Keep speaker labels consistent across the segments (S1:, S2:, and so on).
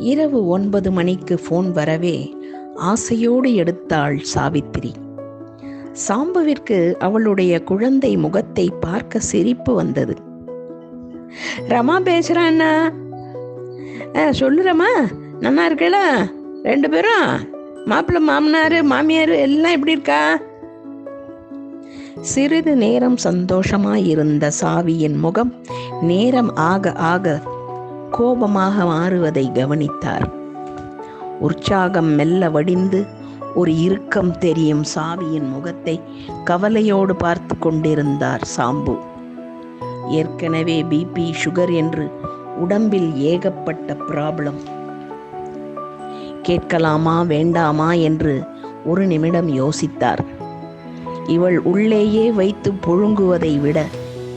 S1: இரவு ஒன்பது மணிக்கு ஃபோன் வரவே ஆசையோடு எடுத்தாள் சாவித்திரி. சாம்புவிற்கு அவளுடைய குழந்தை முகத்தை பார்க்க சிரிப்பு வந்தது. ரமா பேசுறான்னா ஆ சொல்லு நல்லா இருக்கல? ரெண்டு பேரும்? மாப்பிள்ள மாமனார் மாமியார் எல்லாம் எப்படி இருக்கா? சிறிது நேரம் சந்தோஷமாயிருந்த சாவியின் முகம் நேரம் ஆக ஆக கோபமாக மாறுவதை கவனித்தார். உற்சாகம் மெல்ல வடிந்து ஒரு இறுக்கம் தெரியும் சாவியின் முகத்தை கவலையோடு பார்த்து கொண்டிருந்தார் சாம்பு. ஏற்கனவே பிபி சுகர் என்று உடம்பில் ஏகப்பட்ட ப்ராப்ளம். கேட்கலாமா வேண்டாமா என்று ஒரு நிமிடம் யோசித்தார். இவள் உள்ளேயே வைத்து புழுங்குவதை விட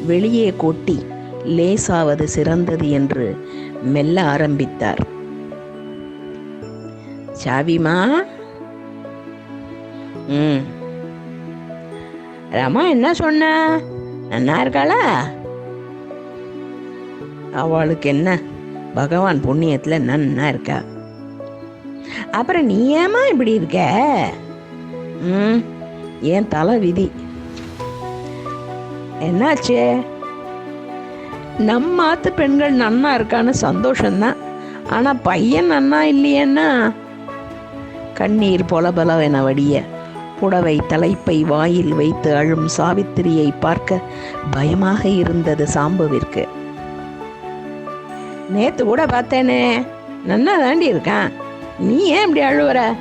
S1: வெளியே கொட்டி லேசாவது சிறந்தது என்று மெல்ல ஆரம்பித்தார். சாவிமா? ம். ரமா என்ன சொன்ன? நன்னா இருக்காளா? அவளுக்கு என்ன? பகவான் புண்ணியத்தில் நன்னா இருக்கா? அப்புறம் நீ ஏமா இப்படி இருக்க? ம். ஏன் தலை விதி? என்னாச்சு? நம்ம ஆத்து பெண்கள் நன்னா இருக்கான்னு சந்தோஷம்தான். ஆனால் பையன் நன்னா இல்லையேன்னா? கண்ணீர் பொலபலவென வடிய புடவை தலைப்பை வாயில் வைத்து அழும் சாவித்திரியை பார்க்க பயமாக இருந்தது சாம்புவிற்கு. நேத்து கூட பார்த்தேனே நன்னா தாண்டி இருக்கான். நீ ஏன் இப்படி அழுவுற?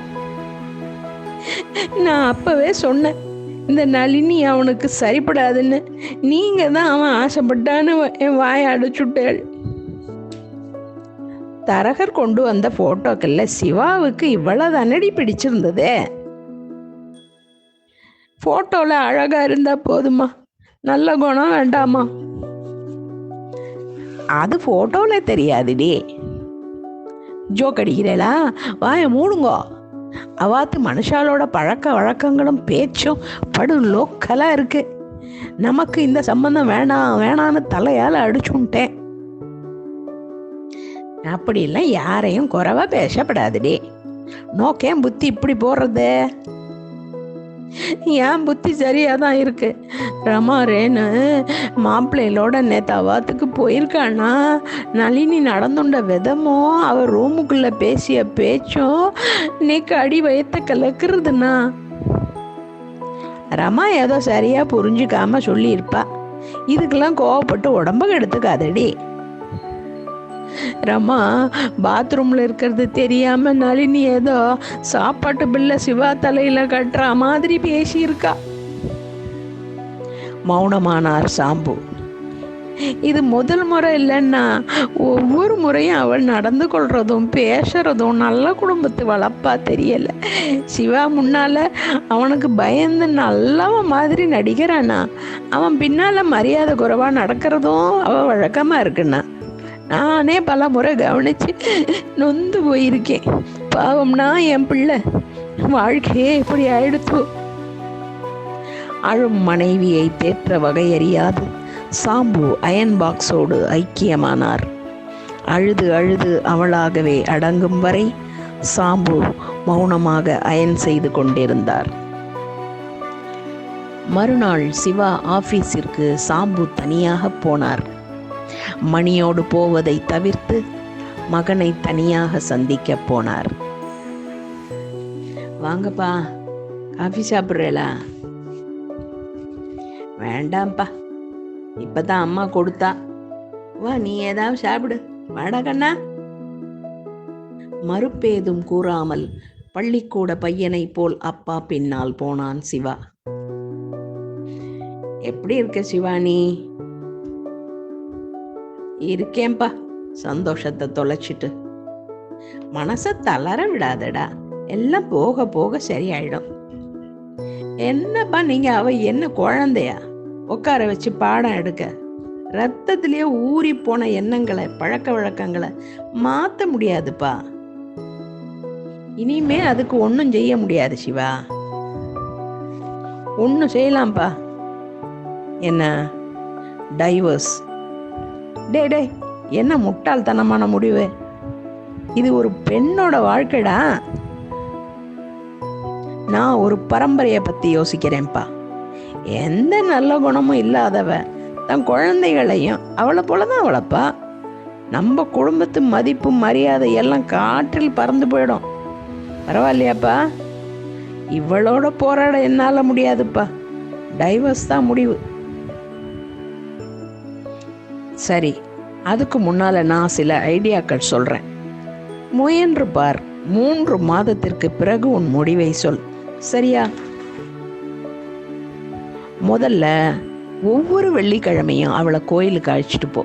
S1: நான் அப்பவே சொன்னேன் இந்த நளினி அவனுக்கு சரிப்படாதுன்னு நீங்க தான் அவன் ஆசைப்பட்டான்னு என் வாயை அடைச்சுட்டாள் தரகர் கொண்டு வந்த போட்டோக்கள்ல சிவாவுக்கு இவ்வளவு தண்ணடி பிடிச்சிருந்ததே. போட்டோல அழகா இருந்தா போதுமா? நல்ல குணம் வேண்டாமா? அது போட்டோல தெரியாதுடி. ஜோக் அடிக்கிறேளா? வாய மூடுங்கோ. அவாத்து மனுஷாலோட பழக்க வழக்கங்களும் பேச்சும் படு லோக்கலாக இருக்கு. நமக்கு இந்த சம்பந்தம் வேணாம் வேணான்னு தலையால் அடிச்சுட்டேன். அப்படிலாம் யாரையும் குறைவா பேசப்படாதுடி. நோக்கேன் புத்தி இப்படி போடுறது என் புத்தி சரியா தான் இருக்கு. ரமா ரேனு மாப்பிள்ளைகளோட நேத்து அவாத்துக்கு போயிருக்கானா? நளினி நடந்துண்ட விதமும் அவ ரூமுக்குள்ள பேசிய பேச்சும் நீக்கு அடி வயத்தை கலக்குறதுண்ணா ரமா ஏதோ சரியா புரிஞ்சுக்காம சொல்லியிருப்பா. இதுக்கெல்லாம் கோவப்பட்டு உடம்ப கெடுத்துக்காதடி ரமா பாத்ரூம்ல இருக்கிறது தெரியாம நளினி ஏதோ சாப்பாட்டு பில்ல சிவா தலையில கட்டுற மாதிரி பேசியிருக்கா. மௌனமானார் சாம்பு. இது முதல் முறை இல்லைன்னா ஒவ்வொரு முறையும் அவள் நடந்து கொள்றதும் பேசுறதும் நல்ல குடும்பத்து வளப்பா தெரியல. சிவா முன்னால அவனுக்கு பயந்து நல்லவன் மாதிரி நடிக்கிறானா? அவன் பின்னால மரியாதை குறைவா நடக்கிறதும் அவ வழக்கமா இருக்குண்ணா. நானே பல முறை கவனிச்சு நொந்து போயிருக்கேன். பாவம்னா என் பிள்ளை. வாழ்க்கையே இப்படி ஆயிடுத்து. அழும் மனைவியை தேற்ற வகையறியாது சாம்பு அயன் பாக்ஸோடு ஐக்கியமானார். அழுது அழுது அவளாகவே அடங்கும் வரை சாம்பு மௌனமாக அயன் செய்து கொண்டிருந்தார். மறுநாள் சிவா ஆபீஸிற்கு சாம்பு தனியாக போனார். மணியோடு போவதை தவிர்த்து மகனை தனியாக சந்திக்க போனார். வாங்கப்பா காஃபி சாப்பிட்றேலா? வேண்டாம்ப்பா இப்பதான் அம்மா கொடுத்தா. வா நீ ஏதாவது சாப்பிடு. வாடா கண்ணா. மறுப்பேதும் கூறாமல் பள்ளிக்கூட பையனைப் போல் அப்பா பின்னால் போனான் சிவா. எப்படி இருக்க சிவானி? இருக்கேன்பா. சந்தோஷத்தை தொலைச்சிட்டு. மனச தளர விடாதடா. எல்லாம் போக போக சரியாயிடும். என்னப்பா நீங்க அவ என்ன குழந்தையா? உட்கார வச்சு பாடம் எடுக்க. ரத்தத்திலேயே ஊறி போன எண்ணங்களை பழக்க வழக்கங்களை மாத்த முடியாதுப்பா. இனிமே அதுக்கு ஒன்றும் செய்ய முடியாது சிவா. ஒன்றும் செய்யலாம்ப்பா. என்ன? டைவர்ஸ். டே டே என்ன முட்டாள்தனமான முடிவு? இது ஒரு பெண்ணோட வாழ்க்கைடா. நான் ஒரு பரம்பரையை பற்றி யோசிக்கிறேன்ப்பா. எந்த நல்ல குணமும் இல்லாதவ தன் குழந்தைகளையும் அவளை போல தான் அவளைப்பா. நம்ம குடும்பத்து மதிப்பு மரியாதை எல்லாம் காற்றில் பறந்து போயிடும். பரவாயில்லையாப்பா? இவளோட போராட என்னால் முடியாதுப்பா. டைவர்ஸ் தான் முடிவு. சரி அதுக்கு முன்னால் நான் சில ஐடியாக்கள் சொல்கிறேன் முயன்று பார் மூன்று மாதத்திற்கு பிறகு உன் முடிவை சொல். சரியா? முதல்ல ஒவ்வொரு வெள்ளிக்கிழமையும் அவளை கோயிலுக்கு அழைச்சிட்டு போ.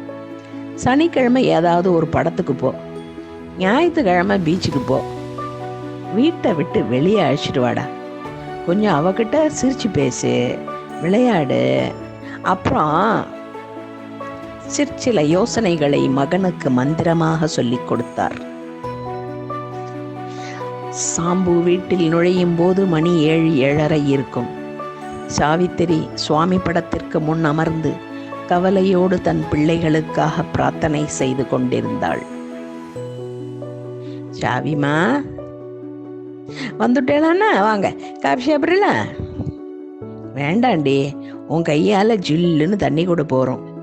S1: சனிக்கிழமை ஏதாவது ஒரு படத்துக்கு போ. ஞாயிற்றுக்கிழமை பீச்சுக்கு போ. வீட்டை விட்டு வெளியே அழைச்சிட்டு வாடா. கொஞ்சம் அவகிட்ட சிரிச்சு பேசு விளையாடு. அப்புறம் சிற்சில யோசனைகளை மகனுக்கு மந்திரமாக சொல்லிக் கொடுத்தார். சாம்பு வீட்டில் நுழையும் போது மணி ஏழு ஏழரை இருக்கும். சாவித்திரி சுவாமி படத்திற்கு முன் அமர்ந்து கவலையோடு தன் பிள்ளைகளுக்காக பிரார்த்தனை செய்து கொண்டிருந்தாள். சாவிமா வந்துட்டேனா வாங்க காஃபி சாப்பிடல வேண்டாண்டி உன் கையால் ஜில்லுன்னு தண்ணி கொடு போகிறோம்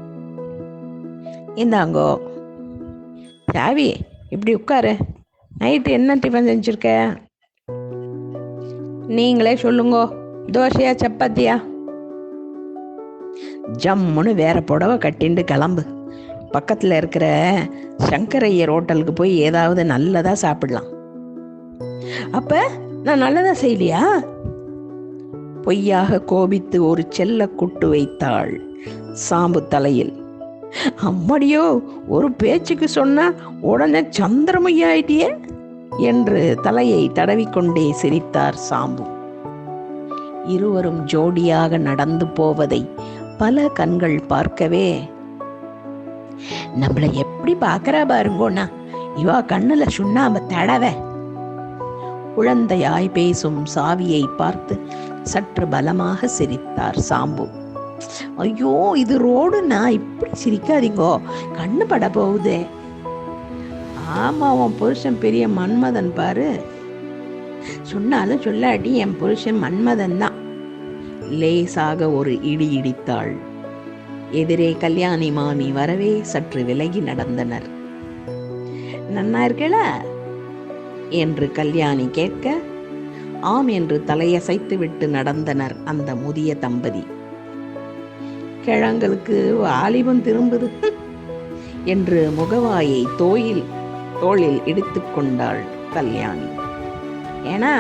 S1: இந்தாங்கோ. சாவி இப்படி உட்காரு. நைட்டு என்ன டிஃபன் செஞ்சுருக்க? நீங்களே சொல்லுங்கோ. தோசையா சப்பாத்தியா? ஜம்முன்னு வேற புடவை கட்டிண்டு கிளம்பு. பக்கத்தில் இருக்கிற சங்கரையர் ஹோட்டலுக்கு போய் ஏதாவது நல்லதாக சாப்பிடலாம். அப்போ நான் நல்லதாக செய்யலையா? பொய்யாக கோபித்து ஒரு செல்ல குட்டு வைத்தாள் சாம்பு தலையில். அம்மடியோ ஒரு பேச்சுக்கு சொன்னா உடனே சந்திரமையா ஆயிட்டியே என்று தலையை தடவிக்கொண்டே சிரித்தார் சாம்பு. இருவரும் ஜோடியாக நடந்து போவதை பல கண்கள் பார்க்கவே நம்மள எப்படி பார்க்கறா பாருங்கோண்ணா இவா கண்ணுல சுண்ணாம தடவ. குழந்தையாய் பேசும் சாவியை பார்த்து சற்று பலமாக சிரித்தார் சாம்பு. ஐயோ இது ரோடுண்ணா இப்படி சிரிக்காதீங்கோ. கண்ணு பட போகுதே. ஆமா உன் புருஷன் பெரிய மன்மதன் பாரு. சொன்னாலும் சொல்லாட்டி என் புருஷன் மன்மதன் தான். லேசாக ஒரு இடி இடித்தாள். எதிரே கல்யாணி மாமி வரவே சற்று விலகி நடந்தனர். நன்னா இருக்கல என்று கல்யாணி கேட்க ஆம் என்று தலையசைத்து விட்டு நடந்தனர் அந்த முதிய தம்பதி. கிழங்களுக்கு வாலிபம் திரும்புது என்று முகவாயை தோயில் தோளில் இடித்து கொண்டாள் கல்யாணி. ஏன்னா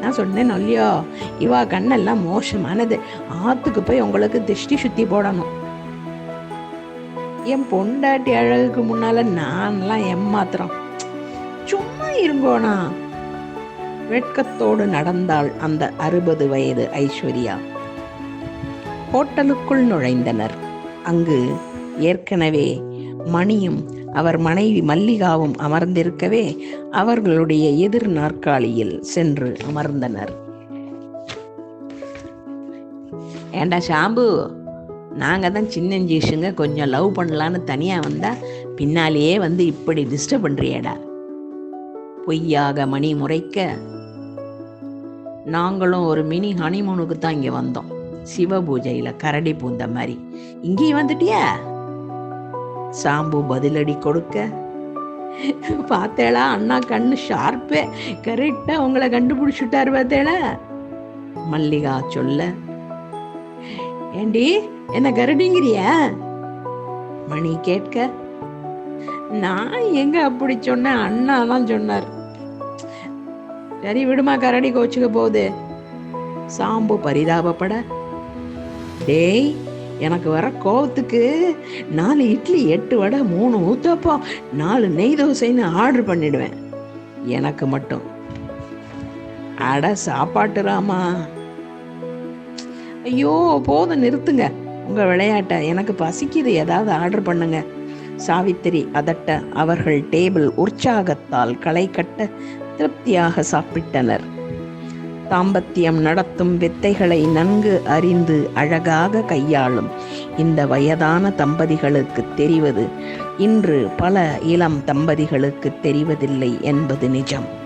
S1: நான் சொன்னேன் இல்லையோ இவா கண்ணெல்லாம் மோசமானது. ஆத்துக்கு போய் உங்களுக்கு திருஷ்டி சுத்தி போடணும். என் பொண்டாட்டி அழகுக்கு முன்னால நான்லாம் ஏமாத்துறோம். சும்மா இருங்கோனா வெட்கத்தோடு நடந்தாள் அந்த அறுபது வயது ஐஸ்வர்யா. ஹோட்டலுக்குள் நுழைந்தனர். அங்கு ஏற்கனவே மணியும் அவர் மனைவி மல்லிகாவும் அமர்ந்திருக்கவே அவர்களுடைய எதிர் நாற்காலியில் சென்று அமர்ந்தனர். ஏண்டா ஷாம்பு? நாங்கள் தான் சின்னஞ்சீஷுங்க கொஞ்சம் லவ் பண்ணலான்னு தனியாக வந்தால் பின்னாலேயே வந்து இப்படி டிஸ்டர்ப் பண்ணுறியேடா பொய்யாக மணி முறைக்க நாங்களும் ஒரு மினி ஹனிமூனுக்கு தான் இங்கே வந்தோம். சிவ பூஜையில் கரடி பூந்த மாதிரி. இங்கேயும் வந்துட்டியா? சாம்பு பதிலடி கொடுக்க. பார்த்தேளா அண்ணா கண்ணு ஷார்ப்பே கரெக்டா உங்களை கண்டுபிடிச்சுட்டாரு பார்த்தேளா? மல்லிகா சொல்ல. ஏண்டி என்ன கரடிங்கிறியா? மணி கேட்க. நான் எங்க அப்படி சொன்னேன்? அண்ணா தான் சொன்னார். சரி விடுமா கரடி கோச்சுக்க போகுது. சாம்பு பரிதாபப்பட டேய் எனக்கு வர கோவத்துக்கு நாலு இட்லி எட்டு வடை மூணு ஊத்தப்பம் நாலு நெய் தோசைன்னு ஆர்டர் பண்ணிடுவேன். எனக்கு மட்டும். அட சாப்பாட்டு ராமா. ஐயோ போதும் நிறுத்துங்க. உங்கள் விளையாட்டை எனக்கு பசிக்குது. ஏதாவது ஆர்டர் பண்ணுங்க. சாவித்திரி அதட்ட அவர்கள் டேபிள் உற்சாகத்தால் களை கட்ட திருப்தியாக சாப்பிட்டனர். தாம்பத்தியம் நடத்தும் வித்தைகளை நன்கு அறிந்து அழகாக கையாளும் இந்த வயதான தம்பதிகளுக்கு தெரிவது. இன்று பல இளம் தம்பதிகளுக்கு தெரிவதில்லை என்பது நிஜம்.